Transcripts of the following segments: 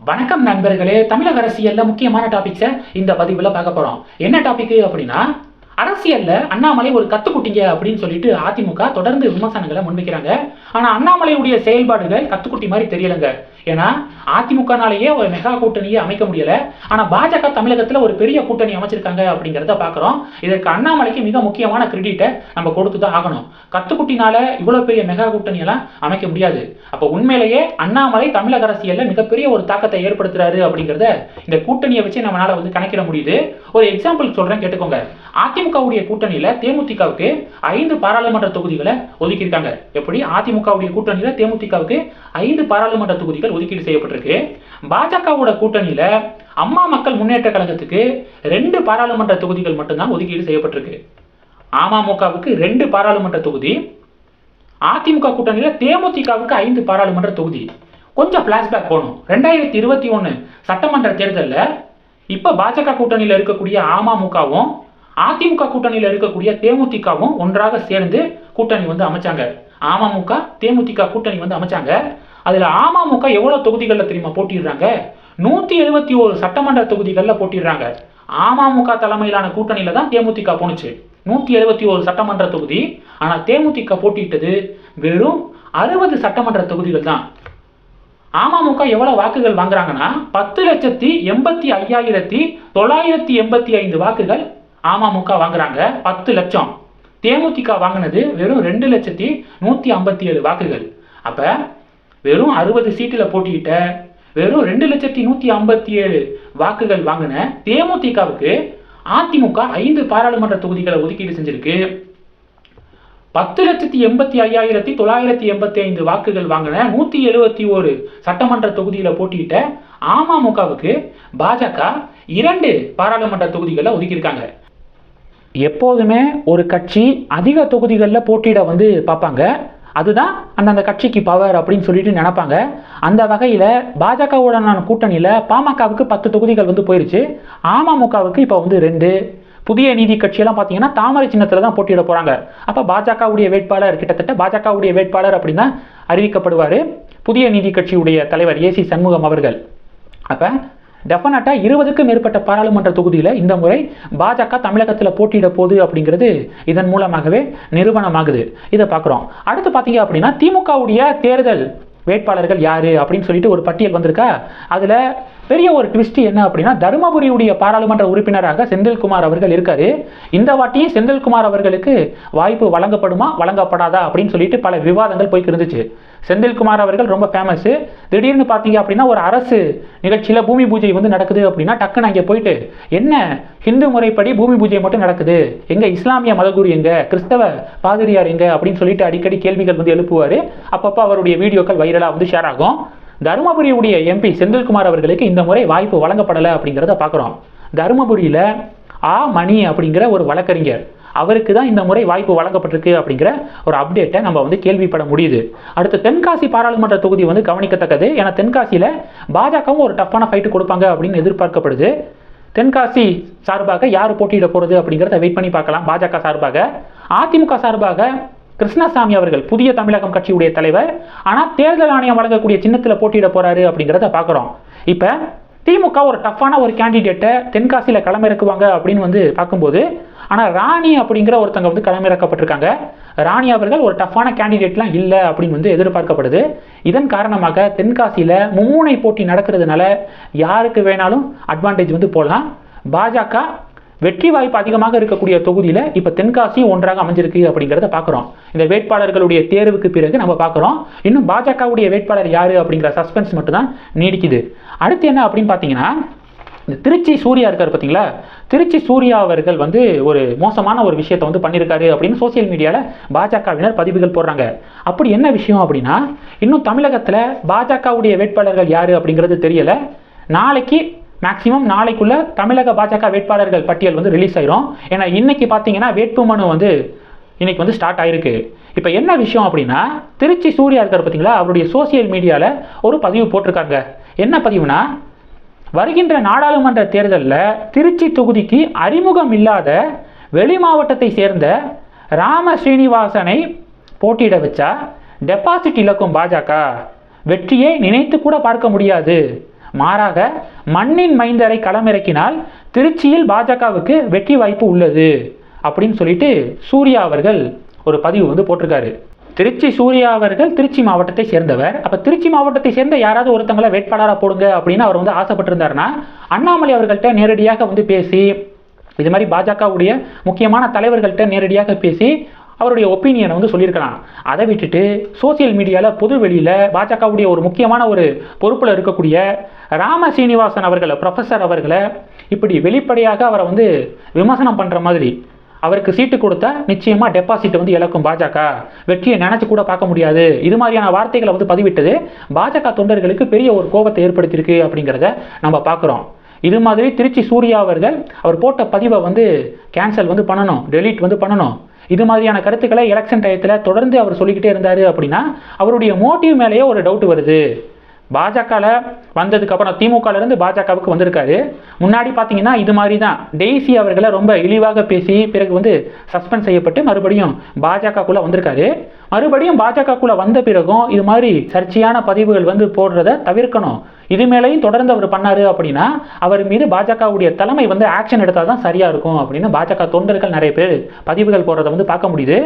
வணக்கம் நண்பர்களே தமிழக அரசியல்ல முக்கியமான டாபிக்ஸை இந்த பதிவில் பார்க்க போகிறோம் என்ன டாபிக் அப்படின்னா அரசியல்ல அண்ணாமலை ஒரு கத்துக்குட்டிங்க அப்படின்னு சொல்லிட்டு அதிமுக தொடர்ந்து விமர்சனங்களை முன்வைக்கிறாங்க. ஆனா அண்ணாமலையுடைய செயல்பாடுகள் கத்துக்குட்டி மாதிரி தெரியலங்க. ஏன்னா அதிமுகனாலேயே ஒரு மெகா கூட்டணியை அமைக்க முடியல. ஆனா பாஜக தமிழகத்துல ஒரு பெரிய கூட்டணி அமைச்சிருக்காங்க அப்படிங்கிறத பாக்குறோம். இதற்கு அண்ணாமலைக்கு மிக முக்கியமான கிரெடிட்டை நம்ம கொடுத்து தான் ஆகணும். கத்துக்குட்டினால இவ்வளவு பெரிய மெகா கூட்டணியெல்லாம் அமைக்க முடியாது. அப்போ உண்மையிலேயே அண்ணாமலை தமிழக அரசியல்ல மிகப்பெரிய ஒரு தாக்கத்தை ஏற்படுத்துறாரு அப்படிங்கிறத இந்த கூட்டணியை வச்சு நம்மளால வந்து கணக்கிட முடியுது. ஒரு எக்ஸாம்பிள் சொல்றேன் கேட்டுக்கோங்க. அதிமுக திமுகவுடைய கூட்டணியில தேமுதிகவுக்கு ஐந்து பாராளுமன்ற தொகுதிகளை ஒதுக்கியிருக்காங்க. எப்படி? அதிமுகவுடைய கூட்டணியில தேமுதிகவுக்கு ஐந்து பாராளுமன்ற தொகுதிகள் ஒதுக்கீடு செய்யப்பட்டிருக்கு. பாஜகவோட கூட்டணியில அம்மா மக்கள் முன்னேற்ற கழகத்துக்கு ரெண்டு பாராளுமன்ற தொகுதிகள் மட்டும்தான் ஒதுக்கீடு செய்யப்பட்டிருக்கு. அமமுகவுக்கு ரெண்டு பாராளுமன்ற தொகுதி அதிமுக கூட்டணியில் தேமுதிகவுக்கு ஐந்து பாராளுமன்ற தொகுதி. கொஞ்சம் ஃப்ளாஷ்பேக் போகணும். ரெண்டாயிரத்தி இருபத்தி ஒன்று சட்டமன்ற தேர்தலில் இப்போ பாஜக கூட்டணியில் இருக்கக்கூடிய அமமுகவும் அதிமுக கூட்டணியில் இருக்கக்கூடிய தேமுதிகவும் ஒன்றாக சேர்ந்து கூட்டணி வந்து அமைச்சாங்க. அமமுக தேமுதிக கூட்டணி வந்து அமைச்சாங்க. அதில் அமமுக எவ்வளோ தொகுதிகளில் தெரியுமா போட்டிடுறாங்க நூற்றி எழுபத்தி ஒரு சட்டமன்ற தொகுதிகளில் போட்டிடுறாங்க அமமுக தலைமையிலான கூட்டணியில் தான் தேமுதிக போணுச்சு. நூற்றி எழுபத்தி ஒரு சட்டமன்ற தொகுதி. ஆனால் தேமுதிக போட்டியிட்டது வெறும் அறுபது சட்டமன்ற தொகுதிகள் தான். அமமுக எவ்வளோ வாக்குகள் வாங்குறாங்கன்னா பத்து லட்சத்தி எண்பத்தி ஐயாயிரத்தி தொள்ளாயிரத்தி எண்பத்தி ஐந்து வாக்குகள் அமமுக வாங்குறாங்க பத்து லட்சம். தேமுதிக வாங்கினது வெறும் ரெண்டு லட்சத்தி நூற்றி ஐம்பத்தி ஏழு வாக்குகள். அப்போ வெறும் அறுபது சீட்டில் போட்டியிட்ட வெறும் ரெண்டு லட்சத்தி நூற்றி ஐம்பத்தி ஏழு வாக்குகள் வாங்கின தேமுதிகவுக்கு அதிமுக ஐந்து பாராளுமன்ற தொகுதிகளை ஒதுக்கீடு செஞ்சிருக்கு. பத்து லட்சத்தி எண்பத்தி ஐயாயிரத்தி தொள்ளாயிரத்தி எண்பத்தி ஐந்து வாக்குகள் வாங்கின நூற்றி எழுபத்தி ஒரு சட்டமன்ற தொகுதியில் போட்டியிட்ட அமமுகவுக்கு பாஜக இரண்டு பாராளுமன்ற தொகுதிகளை ஒதுக்கியிருக்காங்க. எப்போதுமே ஒரு கட்சி அதிக தொகுதிகளில் போட்டியிட வந்து பார்ப்பாங்க. அதுதான் அந்தந்த கட்சிக்கு பவர் அப்படின்னு சொல்லிட்டு நினைப்பாங்க. அந்த வகையில் பாஜகவுடனான கூட்டணியில் பாமகவுக்கு பத்து தொகுதிகள் வந்து போயிருச்சு. அமமுகவுக்கு இப்போ வந்து ரெண்டு. புதிய நீதி கட்சியெல்லாம் பார்த்தீங்கன்னா தாமரை சின்னத்தில் தான் போட்டியிட போகிறாங்க அப்போ பாஜகவுடைய வேட்பாளர் கிட்டத்தட்ட பாஜகவுடைய வேட்பாளர் அப்படின்னு தான் அறிவிக்கப்படுவார். புதிய நீதி கட்சியுடைய தலைவர் ஏசி சண்முகம் அவர்கள். அப்போ டெஃபினட்டாக இருபதுக்கும் மேற்பட்ட பாராளுமன்ற தொகுதியில் இந்த முறை பாஜக தமிழகத்தில் போட்டியிட போகுது அப்படிங்கிறது இதன் மூலமாகவே நிறுவனமாகுது. இதை பார்க்குறோம். அடுத்து பார்த்தீங்க அப்படின்னா திமுகவுடைய தேர்தல் வேட்பாளர்கள் யாரு அப்படின்னு சொல்லிட்டு ஒரு பட்டியல் வந்திருக்கா? அதில் பெரிய ஒரு ட்விஸ்ட் என்ன அப்படின்னா தருமபுரியுடைய பாராளுமன்ற உறுப்பினராக செந்தில்குமார் அவர்கள் இருக்காரு. இந்த வாட்டியும் செந்தில்குமார் அவர்களுக்கு வாய்ப்பு வழங்கப்படுமா வழங்கப்படாதா அப்படின்னு சொல்லிட்டு பல விவாதங்கள் போய்க்கு இருந்துச்சு. செந்தில்குமார் அவர்கள் ரொம்ப ஃபேமஸ் திடீர்னு பார்த்தீங்க அப்படின்னா ஒரு அரசு நிகழ்ச்சியில் பூமி பூஜை வந்து நடக்குது அப்படின்னா டக்குன்னு அங்கே போயிட்டு என்ன? ஹிந்து முறைப்படி பூமி பூஜை மட்டும் நடக்குது. எங்க இஸ்லாமிய மதகுரு எங்க? கிறிஸ்தவ பாதிரியார் எங்க? அப்படின்னு சொல்லிட்டு அடிக்கடி கேள்விகள் வந்து எழுப்புவார். அப்பப்போ அவருடைய வீடியோக்கள் வைரலாக வந்து ஷேர் ஆகும். தருமபுரியுடைய எம்பி செந்தில்குமார் அவர்களுக்கு இந்த முறை வாய்ப்பு வழங்கப்படலை அப்படிங்கிறத பார்க்குறோம். தருமபுரியில் ஆ மணி அப்படிங்கிற ஒரு வழக்கறிஞர் அவருக்கு தான் இந்த முறை வாய்ப்பு வழங்கப்பட்டிருக்கு அப்படிங்கிற ஒரு அப்டேட்டை நம்ம வந்து கேள்விப்பட முடியுது. அடுத்து தென்காசி பாராளுமன்ற தொகுதி வந்து கவனிக்கத்தக்கது. ஏன்னா தென்காசியில் பாஜகவும் ஒரு டஃப்பான ஃபைட்டு கொடுப்பாங்க அப்படின்னு எதிர்பார்க்கப்படுது. தென்காசி சார்பாக யார் போட்டியிட போகிறது அப்படிங்கிறத வெயிட் பண்ணி பார்க்கலாம். பாஜக சார்பாக. அதிமுக சார்பாக கிருஷ்ணசாமி அவர்கள் புதிய தமிழகம் கட்சியுடைய தலைவர். ஆனால் தேர்தல் ஆணையம் வழங்கக்கூடிய சின்னத்தில் போட்டியிட போறாரு அப்படிங்கிறத பார்க்குறோம் இப்போ திமுக ஒரு டஃப்பான ஒரு கேண்டிடேட்டை தென்காசியில் களமிறக்குவாங்க அப்படின்னு வந்து பார்க்கும்போது ஆனால் ராணி அப்படிங்கிற ஒருத்தங்க வந்து களமிறக்கப்பட்டிருக்காங்க. ராணி அவர்கள் ஒரு டஃப்பான கேண்டிடேட்லாம் இல்லை அப்படின்னு வந்து எதிர்பார்க்கப்படுது. இதன் காரணமாக தென்காசியில் மும்முனை போட்டி நடக்கிறதுனால யாருக்கு வேணாலும் அட்வான்டேஜ் வந்து போடலாம். பாஜக வெற்றி வாய்ப்பு அதிகமாக இருக்கக்கூடிய தொகுதியில் இப்போ தென்காசி ஒன்றாக அமைஞ்சிருக்கு அப்படிங்கிறத பார்க்குறோம் இந்த வேட்பாளர்களுடைய தேர்வுக்கு பிறகு நம்ம பார்க்குறோம் இன்னும் பாஜகவுடைய வேட்பாளர் யார் அப்படிங்கிற சஸ்பென்ஸ் மட்டும்தான் நீடிக்குது. அடுத்து என்ன அப்படின்னு பார்த்தீங்கன்னா இந்த திருச்சி சூர்யா இருக்கார் பார்த்தீங்களா திருச்சி சூர்யா அவர்கள் வந்து ஒரு மோசமான ஒரு விஷயத்தை வந்து பண்ணியிருக்காரு அப்படின்னு சோசியல் மீடியாவில் பாஜகவினர் பதிவுகள் போடுறாங்க. அப்படி என்ன விஷயம் அப்படின்னா இன்னும் தமிழகத்தில் பாஜகவுடைய வேட்பாளர்கள் யார் அப்படிங்கிறது தெரியலை. நாளைக்கு மேக்ஸிமம் நாளைக்குள்ள தமிழக பாஜக வேட்பாளர்கள் பட்டியல் வந்து ரிலீஸ் ஆயிரும். ஏன்னா இன்னைக்கு பார்த்தீங்கன்னா வேட்புமனு வந்து இன்னைக்கு வந்து ஸ்டார்ட் ஆயிருக்கு. இப்போ என்ன விஷயம் அப்படின்னா திருச்சி சூர்யா இருக்கார் பார்த்தீங்களா அவருடைய சோசியல் மீடியாவில் ஒரு பதிவு போட்டிருக்காங்க. என்ன பதிவுனா வருகின்ற நாடாளுமன்ற தேர்தலில் திருச்சி தொகுதிக்கு அறிமுகம் இல்லாத வெளி மாவட்டத்தை சேர்ந்த ராம ஸ்ரீனிவாசனை போட்டியிட வச்சா டெபாசிட் இழக்கும் பாஜக. வெற்றியை நினைத்து கூட பார்க்க முடியாது. மாறாக மண்ணின் மைந்தரை களமிறக்கினால் திருச்சியில் பாஜகவுக்கு வெற்றி வாய்ப்பு உள்ளது அப்படின்னு சொல்லிட்டு சூர்யா அவர்கள் ஒரு பதிவு வந்து போட்டிருக்காரு. திருச்சி சூர்யா அவர்கள் திருச்சி மாவட்டத்தை சேர்ந்தவர். அப்போ திருச்சி மாவட்டத்தை சேர்ந்த யாராவது ஒருத்தங்களை வேட்பாளராக போடுங்க அப்படின்னு அவர் வந்து ஆசைப்பட்டிருந்தாருன்னா அண்ணாமலை அவர்கள்ட்ட நேரடியாக வந்து பேசி இது மாதிரி பாஜகவுடைய முக்கியமான தலைவர்கள்ட்ட நேரடியாக பேசி அவருடைய ஒப்பீனியனை வந்து சொல்லியிருக்கலாம். அதை விட்டுட்டு சோசியல் மீடியாவில் பொது வெளியில் பாஜகவுடைய ஒரு முக்கியமான ஒரு பொறுப்பில் இருக்கக்கூடிய ராம சீனிவாசன் அவர்களை ப்ரொஃபஸர் அவர்களை இப்படி வெளிப்படையாக அவரை வந்து விமர்சனம் பண்ணுற மாதிரி அவருக்கு சீட்டு கொடுத்தா நிச்சயமாக டெபாசிட் வந்து இழக்கும் பாஜக. வெற்றியை நினச்சி கூட பார்க்க முடியாது. இது மாதிரியான வார்த்தைகளை வந்து பதிவிட்டது பாஜக தொண்டர்களுக்கு பெரிய ஒரு கோபத்தை ஏற்படுத்தியிருக்கு அப்படிங்கிறத நம்ம பார்க்குறோம். இது மாதிரி திருச்சி சூர்யா அவர்கள் அவர் போட்ட பதிவை வந்து கேன்சல் வந்து பண்ணணும் டெலீட் வந்து பண்ணணும். இது மாதிரியான கருத்துக்களை எலெக்ஷன் டயத்தில் தொடர்ந்து அவர் சொல்லிக்கிட்டே இருந்தார் அப்படின்னா அவருடைய மோட்டிவ் மேலேயே ஒரு டவுட் வருது. பாஜகவில் வந்ததுக்கப்புறம் திமுகவிலேருந்து பாஜகவுக்கு வந்திருக்காரு. முன்னாடி பார்த்தீங்கன்னா இது மாதிரி தான் டெய்ஸி அவர்களை ரொம்ப இழிவாக பேசி பிறகு வந்து சஸ்பெண்ட் செய்யப்பட்டு மறுபடியும் பாஜகக்குள்ளே வந்திருக்காரு. மறுபடியும் பாஜகக்குள்ளே வந்த பிறகும் இது மாதிரி சர்ச்சையான பதிவுகள் வந்து போடுறத தவிர்க்கணும். இது மேலேயும் தொடர்ந்து அவர் பண்ணார் அப்படின்னா அவர் மீது பாஜகவுடைய தலைமை வந்து ஆக்ஷன் எடுத்தால் தான் சரியாக இருக்கும் அப்படின்னு பாஜக தொண்டர்கள் நிறைய பேர் பதிவுகள் போடுறத வந்து பார்க்க முடியுது.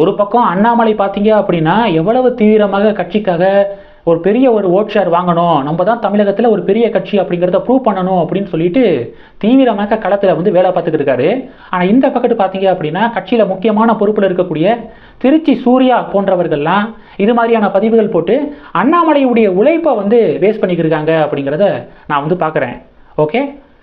ஒரு பக்கம் அண்ணாமலை பார்த்தீங்க அப்படின்னா எவ்வளவு தீவிரமாக கட்சிக்காக ஒரு பெரிய ஒரு ஓட் ஷேர் வாங்கணும். நம்ம தான் தமிழகத்தில் ஒரு பெரிய கட்சி அப்படிங்கிறத ப்ரூவ் பண்ணணும் அப்படின்னு சொல்லிட்டு தீவிரமாக களத்தில் வந்து வேலை பார்த்துக்கிட்டு இருக்காரு. ஆனால் இந்த பக்கத்து பார்த்தீங்க அப்படின்னா கட்சியில் முக்கியமான பொறுப்பில் இருக்கக்கூடிய திருச்சி சூர்யா போன்றவர்கள்லாம் இது மாதிரியான பதிவுகள் போட்டு அண்ணாமலையுடைய உழைப்பை வந்து வேஸ்ட் பண்ணிக்கிருக்காங்க அப்படிங்கிறத நான் வந்து பார்க்குறேன். ஓகே